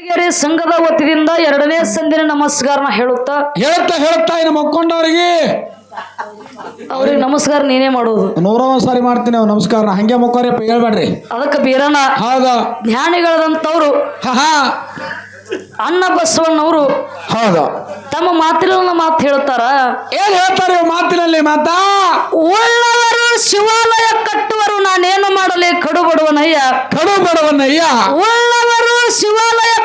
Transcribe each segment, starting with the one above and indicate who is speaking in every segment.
Speaker 1: ಗೆರೆ ಸಂಘದ ವತಿಯಿಂದ ಎರಡನೇ ಸಂದಿನ ನಮಸ್ಕಾರನ ಹೇಳುತ್ತಾ?
Speaker 2: ಹೇಳುತ್ತಾ ಹೇಳ್ತಾ ಇನ್ನು ಮಕ್ಕೊಂಡವ್ರಿಗೆ.
Speaker 1: ಅವ್ರಿಗೆ ನಮಸ್ಕಾರ ನೀನೇ ಮಾಡೋದು.
Speaker 2: ನೂರ ಒಂದ್ ಸಾರಿ ಮಾಡ್ತೀನಿ ನಮಸ್ಕಾರ ಹಂಗೆ ಮಕ್ಕೋರಿಯಪ್ಪ ಹೇಳ್ಬೇಡ್ರಿ.
Speaker 1: ಅದಕ್ಕೆ ಬೀರಣ್ಣ
Speaker 2: ಹೌದ?
Speaker 1: ಜ್ಞಾನಿಗಳದಂತವ್ರು
Speaker 2: ಹಾ
Speaker 1: ಅನ್ನ ಬಸವಣ್ಣವರು
Speaker 2: ಹೌದ?
Speaker 1: ತಮ್ಮ ಮಾತಿನ ಮಾತು ಹೇಳ್ತಾರ.
Speaker 2: ಏನ್ ಹೇಳ್ತಾರೆ ಇವ್ ಮಾತಿನಲ್ಲಿ ಮಾತಾ?
Speaker 1: ಉಳ್ಳವರು ಶಿವಾಲಯ ಕಟ್ಟುವರು ನಾನೇನು ಮಾಡಲಿ ಕಡು ಬಡವನಯ್ಯ
Speaker 2: ಕಡು ಬಡವನಯ್ಯ
Speaker 1: ಉಳ್ಳವರು ಶಿವಾಲಯ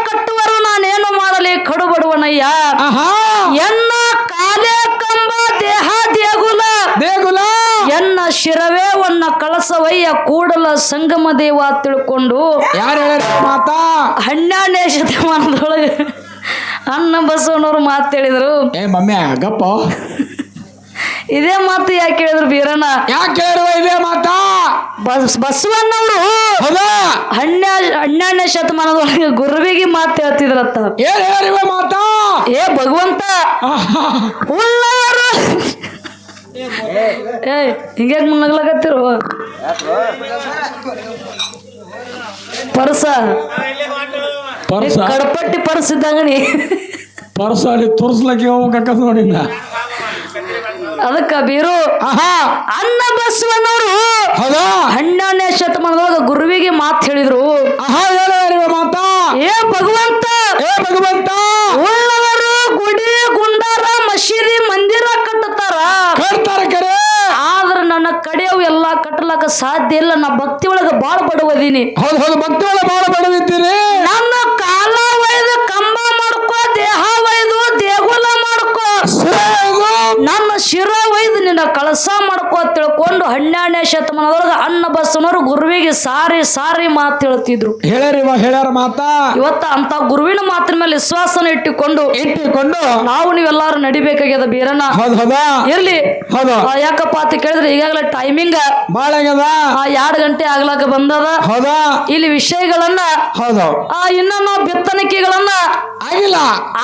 Speaker 1: ಕಡು ಬಡವನಯ್ಯ
Speaker 2: ಆಹಾ!
Speaker 1: ಎನ್ನ ಕಾಲೇ ಕಂಬ ದೇಹ ದೇಗುಲ.
Speaker 2: ದೇಗುಲ!
Speaker 1: ಎನ್ನ ಶಿರವೇ ಒನ್ನ ಕಳಸವಯ್ಯ ಕೂಡಲ ಸಂಗಮ ದೇವ ತಿಳ್ಕೊಂಡು
Speaker 2: ಮಾತಾ?
Speaker 1: ಹನ್ನೆರಡನೇ ಶತಮಾನದೊಳಗೆ ಅನ್ನ ಬಸವನವರು ಮಾತು ಹೇಳಿದ್ರು.
Speaker 2: ಏ ಮಮ್ಮಿ ಗಪ್ಪ.
Speaker 1: ಇದೇ ಮಾತು ಯಾಕೆ ಹೇಳಿದ್ರು ಬೀರಣ್ಣ?
Speaker 2: ಯಾಕೆ ಹೇಳಿರುವ ಇದೇ ಮಾತಾ?
Speaker 1: ಬಸ್ ಬಸವಣ್ಣವರು
Speaker 2: ಹೌದಾ?
Speaker 1: ಹನ್ನೆ ಹನ್ನೆರಡನೇ ಶತಮಾನದೊಳಗೆ ಗುರುವಿಗೆ ಮಾತು ಹೇಳ್ತಿದ್ರತ್ತ.
Speaker 2: ಏನ್ ಮಾತಾ?
Speaker 1: ಏ ಭಗವಂತ. ಉಳ್ಳವರು! ಏ ಹಿಂಗೆ ಮುನ್ನಗ್ಲಾಕತ್ತಿರು ಪರ್ಸ.
Speaker 2: ಪರ್ಸ?
Speaker 1: ಕಡಪಟ್ಟಿ ಪರ್ಸ್ ಇದ್ದಂಗ ನೀ.
Speaker 2: ಪರ್ಸ ಅಲ್ಲಿ ತೋರಿಸ್ಲಕ್ಕೆ ಹೋಗ್ಬೇಕಂತ ನೋಡಿನ
Speaker 1: ಅದಕ್ಕ ಬೀರು. ಅನ್ನ ಬಸವಣ್ಣವರು ಹನ್ನೆರಡನೇ ಶತಮಾನದೊಳಗ ಗುರುವಿಗೆ ಮಾತು ಹೇಳಿದ್ರು.
Speaker 2: ಮಾತ?
Speaker 1: ಏ ಭಗವಂತ!
Speaker 2: ಏ ಭಗವಂತ!
Speaker 1: ಉಳ್ಳವರು ಗುಡಿ ಗುಂಡಾರ ಮಸೀದಿ ಮಂದಿರ ಕಟ್ಟತಾರ.
Speaker 2: ಕಟ್ತಾರ ಕರೆ.
Speaker 1: ಆದ್ರ ನನ್ನ ಕಡೆಯವು ಎಲ್ಲಾ ಕಟ್ಟಲಕ್ಕ ಸಾಧ್ಯ ಇಲ್ಲ. ನಾ ಭಕ್ತಿ ಒಳಗ ಬಾಳ ಬಡವದೀನಿ.
Speaker 2: ಹೌದು ಹೌದು ಭಕ್ತಿ ಒಳಗ ಬಾಳ ಬಡವಿದ್ದೀರಿ
Speaker 1: ನನ್ನ ಕಾಲ ಒಯ್ದು ಕಂಬ ಮಾಡ್ಕೋ ದೇಹ ಒಯ್ದು ದೇಗುಲ ಮಾಡ್ಕೋ ನನ್ನ ಶಿರ ಒಯ್ದು ಕಳಸ ಮಾಡ್ಕೋ ತಿಳ್ಕೊಂಡು ಹನ್ನೆರಡನೇ ಶತಮಾನದೊಳಗ ಅನ್ನ ಬಸ್ಸನವರು ಗುರುವಿಗೆ ಸಾರಿ ಸಾರಿ ಮಾತು ಹೇಳ್ತಿದ್ರು
Speaker 2: ಹೇಳರಿ ಹೇಳ್ಯಾರ ಮಾತಾ?
Speaker 1: ಇವತ್ತ ಅಂತ ಗುರುವಿನ ಮಾತಿನ ಮೇಲೆ ವಿಶ್ವಾಸನ ಇಟ್ಟುಕೊಂಡು
Speaker 2: ಇಟ್ಟುಕೊಂಡು?
Speaker 1: ನಾವು ನೀವೆಲ್ಲಾರು ನಡಿಬೇಕಾಗ್ಯದ ಬೀರಣ್ಣ?
Speaker 2: ಹೌದು ಹೌದಾ?
Speaker 1: ಇರ್ಲಿ.
Speaker 2: ಹೌದು.
Speaker 1: ಆ, ಯಾಕಪ್ಪ ಅಂತ ಕೇಳಿದ್ರೆ ಈಗಾಗಲೇ ಟೈಮಿಂಗ್
Speaker 2: ಬಾಳ ಆಗ್ಯದ?
Speaker 1: ಆ ಎರಡು ಗಂಟೆ ಆಗ್ಲಾಕ ಬಂದದ.
Speaker 2: ಹೌದಾ?
Speaker 1: ಇಲ್ಲಿ ವಿಷಯಗಳನ್ನ
Speaker 2: ಹೌದು.
Speaker 1: ಆ ಇನ್ನ ನಾವು ಬಿತ್ತನಿಕೆಗಳನ್ನ
Speaker 2: ಆಗಿಲ್ಲ.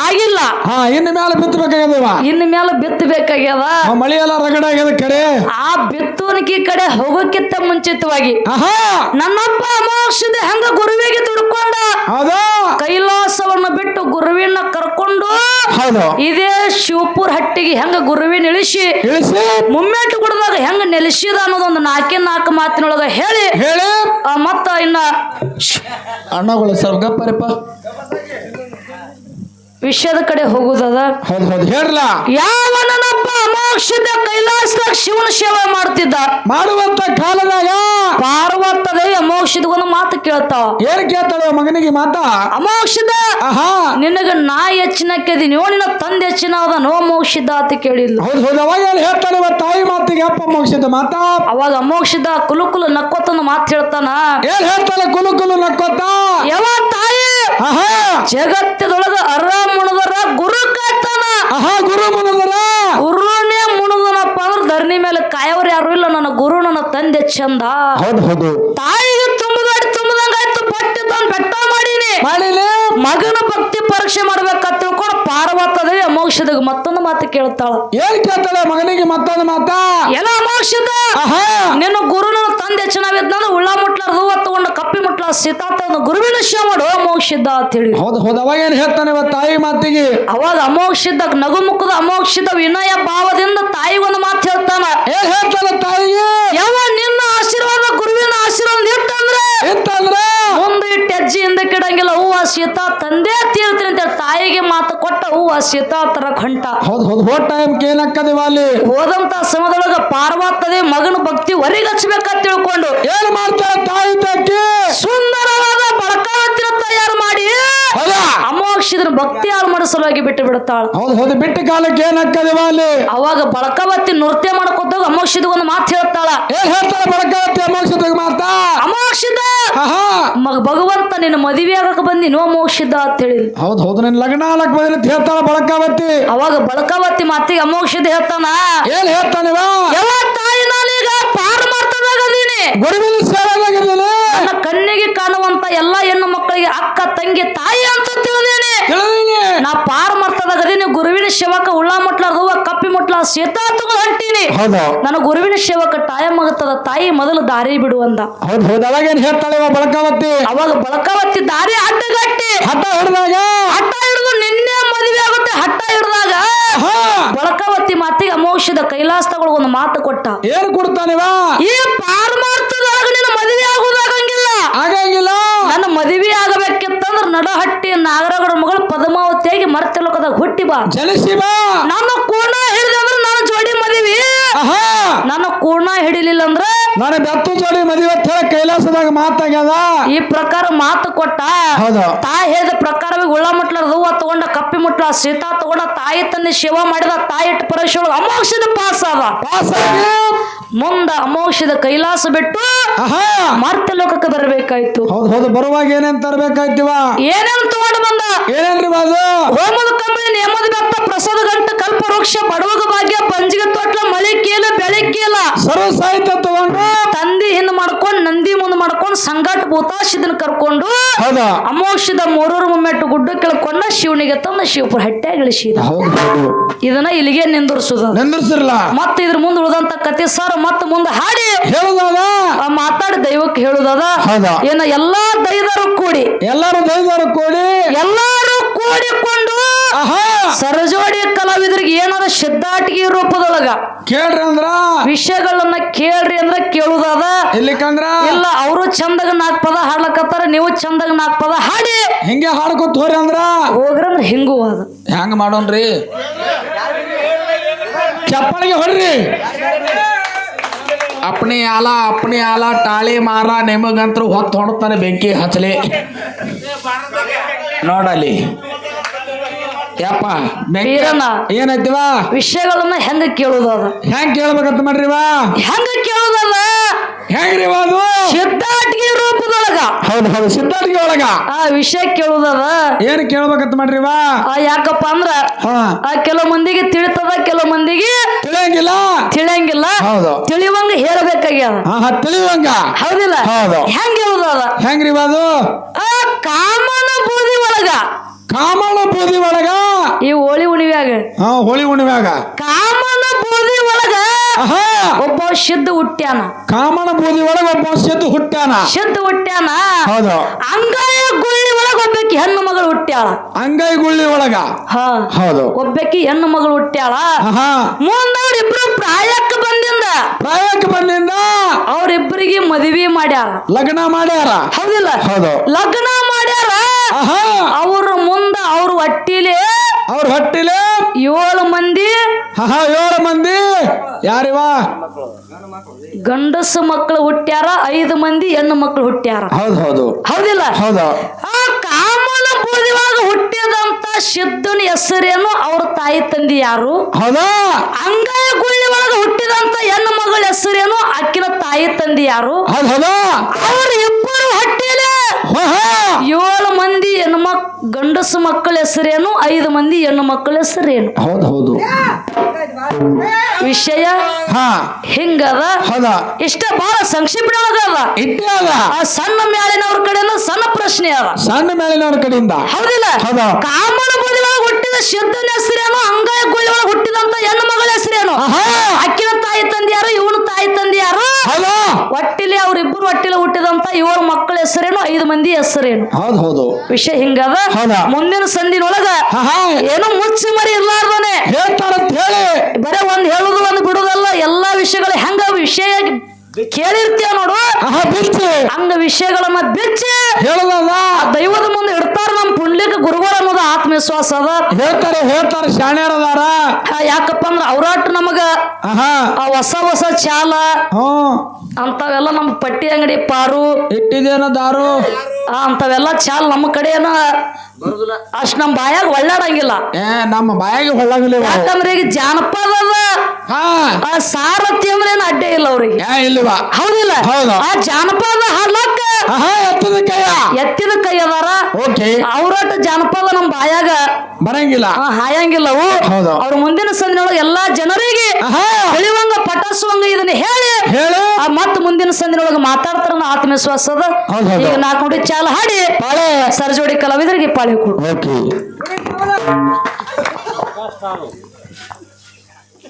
Speaker 1: ಆಗಿಲ್ಲ.
Speaker 2: ಹಾ ಇನ್ನು ಮೇಲೆ ಬಿತ್ತಬೇಕಾಗ್ಯದವ
Speaker 1: ಇನ್ನು ಮೇಲೆ ಬಿತ್ತಬೇಕಾಗ್ಯದ.
Speaker 2: ಮಳಿ ಎಲ್ಲ ರಗಡ ಆಗ್ಯದ ಕರೆ
Speaker 1: ಆ ಬಿತ್ತೂನಿಗೆ ಕಡೆ ಹೋಗೋಕ್ಕಿಂತ ಮುಂಚಿತವಾಗಿ
Speaker 2: ಆಹಾ!
Speaker 1: ನನ್ನಪ್ಪ ಅಮಾವಾಸ್ಯದ ಹೆಂಗ ಗುರುವಿಗೆ ದುಡ್ಕೊಂಡ?
Speaker 2: ಹೌದಾ.
Speaker 1: ಕೈಲಾಸವನ್ನ ಬಿಟ್ಟು ಗುರುವಿನ ಕರ್ಕೊಂಡು
Speaker 2: ಹೌದು.
Speaker 1: ಇದೇ ಶಿವಪುರ ಹಟ್ಟಿಗೆ ಹೆಂಗ ಗುರುವಿನ ಇಳಿಸಿ
Speaker 2: ಇಳಿಸಿ
Speaker 1: ಮುಮ್ಮೆಟ್ಟು ಕುಡ್ದಾಗ ಹೆಂಗ ನೆಲೆಸಿದ ಅನ್ನೋದೊಂದು ನಾಲ್ಕೇ ನಾಲ್ಕು ಮಾತಿನೊಳಗ ಹೇಳಿ.
Speaker 2: ಹೇಳಿ.
Speaker 1: ಆ, ಮತ್ತ ಇನ್ನ
Speaker 2: ಅಣ್ಣಗಳು ಸ್ವಲ್ಪ ಗಪ್ಪರಿಪ್ಪ
Speaker 1: ವಿಷಯದ ಕಡೆ ಹೋಗುದದ?
Speaker 2: ಹೌದು ಹೌದು
Speaker 1: ಯಾವ ನನ್ನಪ್ಪ ಅಮೋಕ್ಷದ ಕೈಲಾಸದಾಗ ಶಿವನ ಸೇವೆ ಮಾಡ್ತಿದ್ದ?
Speaker 2: ಮಾಡುವಂತ ಕಾಲದಾಗ
Speaker 1: ಪಾರ್ವತದ ಅಮೋಕ್ಷದ ಒಂದು ಮಾತು ಕೇಳ್ತಾವ.
Speaker 2: ಏನ್ ಕೇಳ್ತಾಳೆ ಮಗನಿಗೆ ಮಾತಾ?
Speaker 1: ಅಮೋಕ್ಷದ?
Speaker 2: ಆಹಾ.
Speaker 1: ನಿನಗ ನಾ ಹೆಚ್ಚಿನ ಕೆದಿನಿ ನಿನ್ನ ತಂದೆ ಹೆಚ್ಚಿನ ಅದ ನೋ ಮೋಕ್ಷದ ಅಂತ ಕೇಳಿದ್ಲು.
Speaker 2: ಹೌದು ಹೌದು ಅವಾಗ ಏನ್ ಹೇಳ್ತಾನೆ ಇವ ತಾಯಿ ಮಾತಿಗೆ ಅಪ್ಪ ಮೋಕ್ಷದ ಮಾತಾ?
Speaker 1: ಅವಾಗ ಅಮೋಕ್ಷದ ಕುಲುಕುಲು ನಕ್ಕೋತನ ಮಾತು ಹೇಳ್ತಾನ.
Speaker 2: ಏನ್ ಹೇಳ್ತಾನೆ ಕುಲುಕುಲು ನಕ್ಕೊತ
Speaker 1: ಯಾವ ತಾಯಿ ಜಗತ್ತದೊಳಗ ಅರ ಮುಣದರ ಗುರು ಕಾಯ್ತಾನ
Speaker 2: ಗುರು ಮುಣದರ
Speaker 1: ಗುರುನೇ ಮುಣದನಪ್ಪ ಅಂದ್ರೆ ಧರಣಿ ಮೇಲೆ ಕಾಯವ್ರು ಯಾರು ಇಲ್ಲ. ನನ್ನ ಗುರು ನನ್ನ ತಂದೆ ಚಂದ.
Speaker 2: ಹೌದು ಹೌದು.
Speaker 1: ತಾಯಿಗೆ ತುಂಬದಾಡಿ ತುಂಬದಂಗಾಯ್ತು ಪಟ್ಟಿ ತಂದು ಬೆಟ್ಟ ಮಾಡೀನಿ.
Speaker 2: ಮಾಡಿನಿ
Speaker 1: ಮಗನ ಭಕ್ತಿ ಪರೀಕ್ಷೆ ಮಾಡ್ಬೇಕಂತ ತಿಳ್ಕೊಂಡು ಪಾರ್ವತದೇವಿ ಅಮೋಕ್ಷದಾಗ ಮತ್ತೊಂದು ಮಾತು ಕೇಳ್ತಾಳ.
Speaker 2: ಏನ್ ಕೇಳ್ತಾಳೆ ಮಗನಿಗೆ ಮತ್ತೊಂದು ಮಾತಾ?
Speaker 1: ಎಲ್ಲ ಅಮೋಕ್ಷದ ನಿನ್ನ ಗುರು ನನ್ನ ತಂದೆ ಚೆನ್ನಾಗಿದ್ದ ಉಳ್ಳ ಮುಟ್ಲಾರ್ದು ಸೀತಾತ ಗುರುವಿನ ವಿಷಯ ಮಾಡು ಅಮೋಕ್ಷಿದ್ದ ಅಂತ ಹೇಳಿ.
Speaker 2: ಹೌದು ಹೌದು. ಅವಾಗ ಏನ್ ಹೇಳ್ತಾನೆ ಇವ ತಾಯಿ ಮಾತಿಗೆ?
Speaker 1: ಅವಾಗ ಅಮೋಕ್ಷಿದ್ದ ನಗುಮುಖದ ಅಮೋಕ್ಷಿದ ವಿನಯ ಭಾವದಿಂದ ತಾಯಿ ಒಂದು ಮಾತು ಹೇಳ್ತಾನ.
Speaker 2: ಏನ್ ಹೇಳ್ತಾನ ತಾಯಿಗೆ?
Speaker 1: ಯಾವ ನಿನ್ನ ಆಶೀರ್ವಾದ ಗುರುವಿನ ಆಶೀರ್ವಾದ ಇತ್ತಂದ್ರೆ?
Speaker 2: ಎಂತಂದ್ರೆ
Speaker 1: ಮುಂದೆ ಇಟ್ಟು ಹೆಜ್ಜೆ ಹಿಂದಕ್ಕೆ ಇಡಂಗಿಲ್ಲ ಹೂವ ಸೀತಾ ತಂದೆ ತೀರ್ತೀನಿ ಅಂತ ತಾಯಿಗೆ ಮಾತು ಕೊಟ್ಟ ಹೂವ ಶೀತ ತರ ಕಂಟ
Speaker 2: ಹೌದು ಟೈಮ್
Speaker 1: ಹೋದಂತ ಸಮಯದೊಳಗ ಪಾರ್ವತದೆ ಮಗನ ಭಕ್ತಿ ಹೊರಗಚ್ಚಬೇಕಂತ ತಿಳ್ಕೊಂಡು
Speaker 2: ಏನ್ ಮಾಡ್ತಾರೆ ತಾಯಿ ತಕ್ಕಿ?
Speaker 1: ಸುಂದರವಾದ
Speaker 2: ಹೌದಾ
Speaker 1: ಅಮೋಕ್ಷಿದ್ರ ಭಕ್ತಿ ಹಾಳು ಮಾಡೋ ಸಲುವಾಗಿ ಬಿಟ್ಟು ಬಿಡುತ್ತಾಳ.
Speaker 2: ಹೌದು ಹೌದು. ಬಿಟ್ಟ ಕಾಲಕ್ಕೆ ಏನಕ್ಕದಿವ ಅಲ್ಲಿ?
Speaker 1: ಅವಾಗ ಬಳಕವತ್ತಿ ನೃತ್ಯ ಮಾಡ್ಕೊತಾಗ ಅಮೋಕ್ಷಿದ ಒಂದು ಮಾತು ಹೇಳ್ತಾಳ.
Speaker 2: ಏನ್ ಹೇಳ್ತಾಳೆ ಬಡಕಾವತಿ ಮೋಕ್ಷದಾಗ ಮಾತಾ?
Speaker 1: ಅಮೋಕ್ಷಿದ ಮಗ ಭಗವಂತ ನಿನ್ನ ಮದುವೆ ಆಗಕ್ಕೆ ಬಂದಿ ನೋ ಮೋಕ್ಷಿದ್ದ ಅಂತ ಹೇಳಿ
Speaker 2: ಹೌದು ಹೌದು. ನಿನ್ ಲಗ್ನ ಆಗಕ್ ಬಂದ್ರೆ ಅಂತ ಹೇಳ್ತಾಳ ಬಳಕಾವತಿ
Speaker 1: ಅವಾಗ ಬಳಕಾವತಿ ಮಾತಿಗೆ ಅಮೋಕ್ಷಿದ ಹೇಳ್ತಾನ.
Speaker 2: ಏನ್ ಹೇಳ್ತಾನೆ
Speaker 1: ಯಾವ ತಾಯಿ ನಾನೀಗ ಪಾರು ಮಾಡ್ತದಾಗದೀನಿ
Speaker 2: ಗುರುವಿನ ಸೇವೆಯಾಗಿರ್ತಾನೆ.
Speaker 1: ನನ್ನ ಕಣ್ಣಿಗೆ ಕಾಣುವಂತ ಎಲ್ಲಾ ಹೆಣ್ಣು ಮಕ್ಕಳಿಗೆ ಅಕ್ಕ ತಂಗಿ ತಾಯಿ ಅಂತ ತಿಳಿದೇನೆ
Speaker 2: ತಿಳಿದೀನಿ
Speaker 1: ಉಳ್ಳಾ ಮುಟ್ಲಾರ್ದು ಕಪ್ಪಿ ಮುಟ್ಲ ಸೇತಾ ತಗೊಂಡು ಹೊಂಟೀನಿ ನನ್ನ ಗುರುವಿನ ಸೇವಕ ಟೈಮ್ ಆಗುತ್ತದ ತಾಯಿ ಮೊದಲು ದಾರಿ ಬಿಡು ಅಂದ.
Speaker 2: ಅವಾಗೇನ್ ಹೇಳ್ತಾಳೆ ಬಳಕಾವತ್ತಿ
Speaker 1: ಅವಾಗ ಬಳಕಾವತ್ತಿ ದಾರಿ ಅಡ್ಡಗಟ್ಟಿ.
Speaker 2: ಹಠ ಹಿಡಿದಾಗ?
Speaker 1: ಹಠ ಹಿಡಿದು ನಿನ್ನೆ ಮದುವೆ ಆಗುತ್ತೆ ಹಠ ಹಿಡಿದಾಗ.
Speaker 2: ಹಾ.
Speaker 1: ಬಳಕಾವತಿ ಮಾತಿಗೆ ಅಮೋಷದ ಕೈಲಾಸಗಳು ಒಂದು ಮಾತು ಕೊಟ್ಟ.
Speaker 2: ಏನ್ ಕೊಡ್ತಾನೆ
Speaker 1: ಈ ಪಾರಮಾರ್ಥದೊಳಗೆ ನಿನ್ನ ಮದುವೆ ಆಗುದಾಗಂಗಿಲ್ಲ.
Speaker 2: ಆಗಂಗಿಲ್ಲ.
Speaker 1: ನನ್ನ ಮದುವೆ ಆಗಬೇಕಿತ್ತಂದ್ರ ನಡಹಟ್ಟಿ ನಾಗರಗಡ ಮಗಳು ಪದ್ಮಾವತಿಯಾಗಿ ಮರ್ತ್ಯ ಲೋಕದಾಗ ಹುಟ್ಟಿ ಬಾ.
Speaker 2: ಜನಿಸಿ ಬಾ.
Speaker 1: ನನ್ನ ಕೋಣ ಹಿಡಿದಂದ್ರ ಮದುವೆ ನನ್ನ ಕೂರ್ಣ ಹಿಡಿಲಿಲ್ಲ ಅಂದ್ರ
Speaker 2: ನಾನು ಬೆತ್ತು ಜೋಡಿ ಮದುವೆ ಅಂತ ಹೇಳಿ ಕೈಲಾಸದಾಗ ಮಾತಾಗ್ಯದ
Speaker 1: ಈ ಪ್ರಕಾರ ಮಾತು ಕೊಟ್ಟ.
Speaker 2: ಹೌದು.
Speaker 1: ತಾಯಿ ಹೇಳಿದ ಪ್ರಕಾರ ಉಳ್ಳ ಮುಟ್ಲ ಹೂವ ತಗೊಂಡ ಕಪ್ಪಿ ಮುಟ್ಲ ಸೀತಾ ತಗೊಂಡ ತಾಯಿ ತನ್ನ ಶಿವ ಮಾಡಿದ ತಾಯಿ ಇಟ್ಟು ಪರಮೇಶ್ವರ ಅಮೋಕ್ಷದ ಪಾಸ್ ಅದ
Speaker 2: ಪಾಸ್ ಆಗಿ.
Speaker 1: ಮುಂದ ಅಮೋಕ್ಷದ ಕೈಲಾಸ ಬಿಟ್ಟು
Speaker 2: ಆಹಾ!
Speaker 1: ಮರ್ತ್ಯ ಲೋಕಕ್ಕೆ ಬರಬೇಕಾಯ್ತು
Speaker 2: ಹೌದು ಹೌದು ಬರುವಾಗ ಏನೇನ್ ತರಬೇಕಾಯ್ತಿವ?
Speaker 1: ಏನೇನು ತಗೊಂಡು ಬಂದ?
Speaker 2: ಏನೇನ್ರಿ ಬಾದು
Speaker 1: ಹೋಮದ ಕಂಬಳಿ ನೇಮದ ಬೆತ್ತ ಪ್ರಸಾದ ಗಂಟ ಕಲ್ಪ ವೃಕ್ಷ ಬಡವಗ ಭಾಗ್ಯ ಪಂಜಿಗೆ ತೊಟ್ಲ ಮಳೆ ಕೀಲ ಬೆಳೆ ಕೀಲ
Speaker 2: ಸರ್ವ ಸಾಹಿತ್ಯ ತಗೊಂಡು
Speaker 1: ತಂದಿ ಹಿಂದ್ ಮಾಡ್ಕೊಂಡು ನಂದಿ ಮುಂದ್ ಮಾಡ್ಕೊಂಡು ಸಂಗಾಟ ಭೂತಾಶಿದನ್ ಕರ್ಕೊಂಡು
Speaker 2: ಹೌದಾ?
Speaker 1: ಅಮೋಕ್ಷದ ಮೂರೂರು ಮುಮ್ಮೆಟ್ಟು ಗುಡ್ಡ ಕೇಳ್ಕೊಂಡ ಶಿವನಿಗೆ ತಂದ ಶಿವಪುರ ಹಟ್ಟೆ ಇಳಿಸಿದ ಇದನ್ನ ಇಲ್ಲಿಗೆ ನಿಂದಿರ್ಸುದ.
Speaker 2: ನಿಂದಿರ್ಸಿರ್ಲ?
Speaker 1: ಮತ್ತ ಇದ್ರ ಮುಂದೆ ಉಳಿದಂತ ಕತೆ ಸರ್ ಮತ್ತೆ ಮುಂದೆ ಹಾಡಿ. ಮಾತಾಡಿ ದೈವಕ್ಕೆ ಹೇಳುದದ.
Speaker 2: ಹೌದಾ?
Speaker 1: ಏನ ಎಲ್ಲಾ ದೈದರು ಕೂಡಿ
Speaker 2: ಎಲ್ಲಾರು ದೈವರು ಕೂಡಿ
Speaker 1: ಎಲ್ಲಾರು ಕೂಡಿಕೊಂಡು ಸರಜೋಡಿ ಕಲಾವಿದರಿಗೆ ಏನಾರ ಸಿದ್ಧಾಟಿಗೆ ರೂಪದೊಳಗ
Speaker 2: ಕೇಳ್ರಿ ಅಂದ್ರ.
Speaker 1: ವಿಷಯಗಳನ್ನ ಕೇಳ್ರಿ ಅಂದ್ರ ಕೇಳುದಾದ.
Speaker 2: ಇಲ್ಲಿಕಂದ್ರ
Speaker 1: ಇಲ್ಲ ಅವರು ಚಂದಗ ನಾಲ್ಕು ಪದ ಹಾಡ್ಲಕತ್ತಾರ ನೀವು ಚಂದಗ ನಾಲ್ಕು ಪದ ಹಾಡಿ.
Speaker 2: ಹಿಂಗೆ ಹಾಡ್ಕೊತ ಹೋರಿ ಅಂದ್ರ.
Speaker 1: ಹೋಗ್ರಂದ್ರ ಹಿಂಗೂ ಅದ
Speaker 2: ಹೆಂಗ ಮಾಡೋಣ್ರಿ ಚಪ್ಪಳಿಗೆ ಹೊಡ್ರಿ.
Speaker 3: ಅಪ್ಣಿ ಆಲ ಅಪ್ಣಿ ಆಲ ಟಾಳಿ ಮಾರ ನಿಮಗಂತರೂ ಹೊತ್ತು ಹೊಡ್ತಾನೆ ಬೆಂಕಿ ಹಚ್ಚಲಿ. ನೋಡಲಿ. ಯಪ್ಪ
Speaker 1: ವೀರಣ್ಣ
Speaker 2: ಏನೈತಿವ
Speaker 1: ವಿಷಯಗಳನ್ನ ಹೆಂಗ ಕೇಳುದ
Speaker 2: ಹೆಂಗ್ ಕೇಳ್ಬೇಕಂತ ಮಾಡ್ರಿವಾ
Speaker 1: ಹೆಂಗ ಕೇಳುದಲ್ಲ
Speaker 2: ಹೆಂಗ್ರಿ ಅದು?
Speaker 1: ಸಿದ್ಧಾಟಿಗೆ ರೂಪದೊಳಗ.
Speaker 2: ಹೌದು ಹೌದು ಸಿದ್ಧಾಟಿಗೆ ಒಳಗ.
Speaker 1: ಆ ವಿಷಯ ಕೇಳುದದ?
Speaker 2: ಏನ್ ಕೇಳ್ಬೇಕಂತ ಮಾಡ್ರಿವ
Speaker 1: ಆ ಯಾಕಪ್ಪ ಅಂದ್ರ
Speaker 2: ಹಾ.
Speaker 1: ಆ ಕೆಲವು ಮಂದಿಗೆ ತಿಳಿತದ ಕೆಲವು ಮಂದಿಗೆ
Speaker 2: ತಿಳಿಯಂಗಿಲ್ಲ?
Speaker 1: ತಿಳಿಯಂಗಿಲ್ಲ.
Speaker 2: ಹೌದು.
Speaker 1: ತಿಳಿಯುವಂಗ ಹೇಳಬೇಕಾಗ್ಯದ.
Speaker 2: ತಿಳಿಯುವಂಗ.
Speaker 1: ಹೌದಿಲ್ಲ?
Speaker 2: ಹೌದು.
Speaker 1: ಹೆಂಗ ಹೇಳುದದ?
Speaker 2: ಹೆಂಗ್ರಿ ಅದು?
Speaker 1: ಆ ಕಾಮನ ಬೂದಿ ಒಳಗ
Speaker 2: ಕಾಮಣ ಬೂದಿ ಒಳಗ?
Speaker 1: ಈ ಹೋಳಿ ಉಣಿವ್ಯಾಗ
Speaker 2: ಹಾ ಹೋಳಿ ಹುಣ್ಣಿಮ್ಯಾಗ?
Speaker 1: ಕಾಮನ ಬೂದಿ ಒಳಗ ಒಬ್ಬ ಶುದ್ಧ ಹುಟ್ಟ್ಯಾನ.
Speaker 2: ಕಾಮಣ ಬೂದಿ ಒಳಗ ಒಬ್ಬ ಶುದ್ಧ ಹುಟ್ಟ್ಯಾನ?
Speaker 1: ಶುದ್ಧ ಹುಟ್ಟ್ಯಾನ?
Speaker 2: ಹೌದು.
Speaker 1: ಅಂಗೈ ಗುಳ್ಳಿ ಒಳಗ ಒಬ್ಬಾಕಿ ಹೆಣ್ಣು ಮಗಳು ಹುಟ್ಟ್ಯಾಳ.
Speaker 2: ಅಂಗೈ ಗುಳ್ಳಿ ಒಳಗ?
Speaker 1: ಹಾ.
Speaker 2: ಹೌದು.
Speaker 1: ಒಬ್ಬಾಕಿ ಹೆಣ್ಣು ಮಗಳು ಹುಟ್ಟ್ಯಾಳ.
Speaker 2: ಆಹಾ!
Speaker 1: ಮುಂದವ್ರಿಬ್ರು ಪ್ರಾಯಕ್ಕೆ ಬಂದಿಂದ
Speaker 2: ಪ್ರಾಯಕ್ಕೆ ಬಂದಿಂದ
Speaker 1: ಅವರಿಬ್ಬರಿಗೆ ಮದುವೆ ಮಾಡ್ಯಾರ
Speaker 2: ಲಗ್ನ ಮಾಡ್ಯಾರ?
Speaker 1: ಹೌದಿಲ್ಲ?
Speaker 2: ಹೌದು.
Speaker 1: ಲಗ್ನ ಮಾಡ್ಯಾರ. ಅವ್ರ ಹೊಟ್ಟಿಲಿ
Speaker 2: ಅವ್ರ ಹೊಟ್ಟಿಲೆ?
Speaker 1: ಏಳು ಮಂದಿ
Speaker 2: ಹಾ ಏಳು ಮಂದಿ? ಯಾರಿವ
Speaker 1: ಗಂಡಸ ಮಕ್ಕಳು ಹುಟ್ಟ್ಯಾರ ಐದು ಮಂದಿ ಹೆಣ್ಣು ಮಕ್ಕಳು ಹುಟ್ಟ್ಯಾರ.
Speaker 2: ಹೌದು ಹೌದು.
Speaker 1: ಹೌದಿಲ್ಲ?
Speaker 2: ಹೌದು.
Speaker 1: ಆ ಕಾಮನ ಬೂದಿವಾಗ ಹುಟ್ಟಿದಂತ ಸಿದ್ಧನ ಹೆಸರೇನು ಅವ್ರ ತಾಯಿ ತಂದೆ ಯಾರು?
Speaker 2: ಹೌದಾ?
Speaker 1: ಅಂಗಾಯ ಗುಳ್ಳಿ ಒಳಗ ಹುಟ್ಟಿದಂತ ಹೆಣ್ಣು ಮಗಳ ಹೆಸರೇನು ಅಕ್ಕಿನ ತಾಯಿ ತಂದೆ ಯಾರು?
Speaker 2: ಹೌದು ಹೌದಾ.
Speaker 1: ಅವ್ರ ಇಬ್ಬರು ಹೊಟ್ಟೆಲೆ ಏಳು ಮಂದಿ ಹೆಣ್ಣು ಮಕ್ ಗಂಡಸು ಮಕ್ಕಳ ಹೆಸರೇನು? ಐದು ಮಂದಿ ಹೆಣ್ಣು ಮಕ್ಕಳ ಹೆಸರೇನು?
Speaker 2: ಹೌದು ಹೌದು.
Speaker 1: ವಿಷಯ
Speaker 2: ಹಾ.
Speaker 1: ಹಿಂಗದ?
Speaker 2: ಹೌದಾ.
Speaker 1: ಇಷ್ಟ ಬಹಳ
Speaker 2: ಇಟ್ಟೆ
Speaker 1: ಆ ಸಣ್ಣ ಮ್ಯಾಲಿನವ್ರ ಕಡೆಯಿಂದ ಸಣ್ಣ ಪ್ರಶ್ನೆ ಅದ.
Speaker 2: ಸಣ್ಣ ಮೇಲಿನವ್ರ ಕಡೆಯಿಂದ.
Speaker 1: ಹೌದಿಲ್ಲ?
Speaker 2: ಹೌದಾ.
Speaker 1: ಕಾಮನ ಬದಲಾಗ ಹುಟ್ಟಿದ ಶುದ್ಧನ ಹೆಸರೇನು? ಅಂಗಾಯ ಗುಳಿ ಒಳಗೆ ಹುಟ್ಟಿದಂತ ಹೆಣ್ಣು ಮಗಳ ಹೆಸರೇನು?
Speaker 2: ಆಹಾ
Speaker 1: ಅಕ್ಕಿನ ತಾಯಿ ತಂದೆ ಯಾರು ಇವನು ತಾಯಿ ತಂದೆ ಯಾರು
Speaker 2: ಹೌದಾ
Speaker 1: ಒಟ್ಟಿಲಿ ಅವ್ರಿಬ್ರು ಒಟ್ಟಿಲಿ ಹುಟ್ಟಿದಂತ ಇವರ ಮಕ್ಕಳ ಹೆಸರೇನು ಐದು ಮಂದಿ ಹೆಸರೇನು?
Speaker 2: ಹೌದು ಹೌದು.
Speaker 1: ವಿಷಯ ಹಿಂಗದ. ಮುಂದಿನ ಸಂದಿನೊಳಗ ಏನು ಮುಚ್ಚಿ ಮರಿ ಇರ್ಲಾರ್ದನೆ.
Speaker 2: ಹೇಳ್ತಾರಂತ ಹೇಳಿ.
Speaker 1: ಬರೇ ಒಂದ್ ಹೇಳುದು ಒಂದ್ ಬಿಡುದಲ್ಲ ಎಲ್ಲಾ ವಿಷಯಗಳು ಹೆಂಗ ವಿಷಯ ಕೇಳಿರ್ತೀಯ ನೋಡು. ಹಂಗ ವಿಷಯಗಳನ್ನ ಬಿಚ್ಚಿ
Speaker 2: ಹೇಳದಲ್ಲ.
Speaker 1: ದೈವದ ಮುಂದೆ ಇಡ್ತಾರ ನಮ್ ಪುಂಡ್ಲಿಕ ಗುರುಗಳು ಅನ್ನೋದು ಆತ್ಮವಿಶ್ವಾಸ ಅದ.
Speaker 2: ಹೇಳ್ತಾರೆ ಹೇಳ್ತಾರೆ ಶಾಣ್ಯರದಾರ
Speaker 1: ಯಾಕಪ್ಪ ಅಂದ್ರ ಅವ್ರಾಟ್ ನಮಗ ಆ ಹೊಸ ಹೊಸ ಚಾಲ ಅಂತವೆಲ್ಲ ನಮ್ ಪಟ್ಟಿ ಅಂಗಡಿ ಪಾರು.
Speaker 2: ಇಟ್ಟಿದೇನ ದಾರು?
Speaker 1: ಆ, ಅಂತವೆಲ್ಲ ಚಾಲ್ ನಮ್ಮ ಕಡೆ ಏನ ಅಷ್ಟ್ ನಮ್ ಬಾಯಾಗ ಒಳ್ಳಾಡಂಗಿಲ್ಲ.
Speaker 2: ಏ ನಮ್ಮ ಬಾಯಾಗ ಹೊಳ್ಳಂಗಿಲ್ಲ.
Speaker 1: ಯಾಕಂದ್ರೆ ಈಗ ಜಾನಪದ ಆ ಸಾರಥಿ ಅಂದ್ರೆ ಏನ್ ಅಡ್ಡೆ ಇಲ್ಲ ಅವ್ರಿಗೆ?
Speaker 2: ಇಲ್ವಾ
Speaker 1: ಹೌದಿಲ್ಲ.
Speaker 2: ಹೌದು.
Speaker 1: ಆ ಜಾನಪದ ಹಾಡ್ಲಕ್ಕ?
Speaker 2: ಆಹಾ ಎತ್ತದ ಕೈಯ?
Speaker 1: ಎತ್ತಿದ ಕೈ ಅದಾರ.
Speaker 2: ಓಕೆ.
Speaker 1: ಅವ್ರಟ್ ಜಾನಪದ ನಮ್ ಬಾಯಾಗ
Speaker 2: ಬರಂಗಿಲ್ಲ.
Speaker 1: ಆ, ಹಾಯಂಗಿಲ್ಲವು.
Speaker 2: ಹೌದು.
Speaker 1: ಅವ್ರ ಮುಂದಿನ ಸಂದಿನೊಳಗೆ ಎಲ್ಲಾ ಜನರಿಗೆ
Speaker 2: ಆಹಾ.
Speaker 1: ತಿಳಿವಂಗ ಪಟಸುವಂಗ ಇದನ್ನ ಹೇಳಿ
Speaker 2: ಹೇಳು.
Speaker 1: ಆ ಮತ್ ಮುಂದಿನ ಸಂದಿನೊಳಗೆ ಮಾತಾಡ್ತಾರ ಅನ್ನೋ ಆತ್ಮವಿಶ್ವಾಸ ಅದ.
Speaker 2: ಹೌದು, ಹೌದು.
Speaker 1: ಈಗ ನಾಲ್ಕು ನೋಡಿ ಚಾಲ ಹಾಡಿ.
Speaker 2: ಪಾಳೆ.
Speaker 1: ಸರ್ಜೋಡಿ ಕಲಾವಿದರಿಗೆ ಪಾಳಿ ಕೊಡು.
Speaker 2: ಓಕೆ.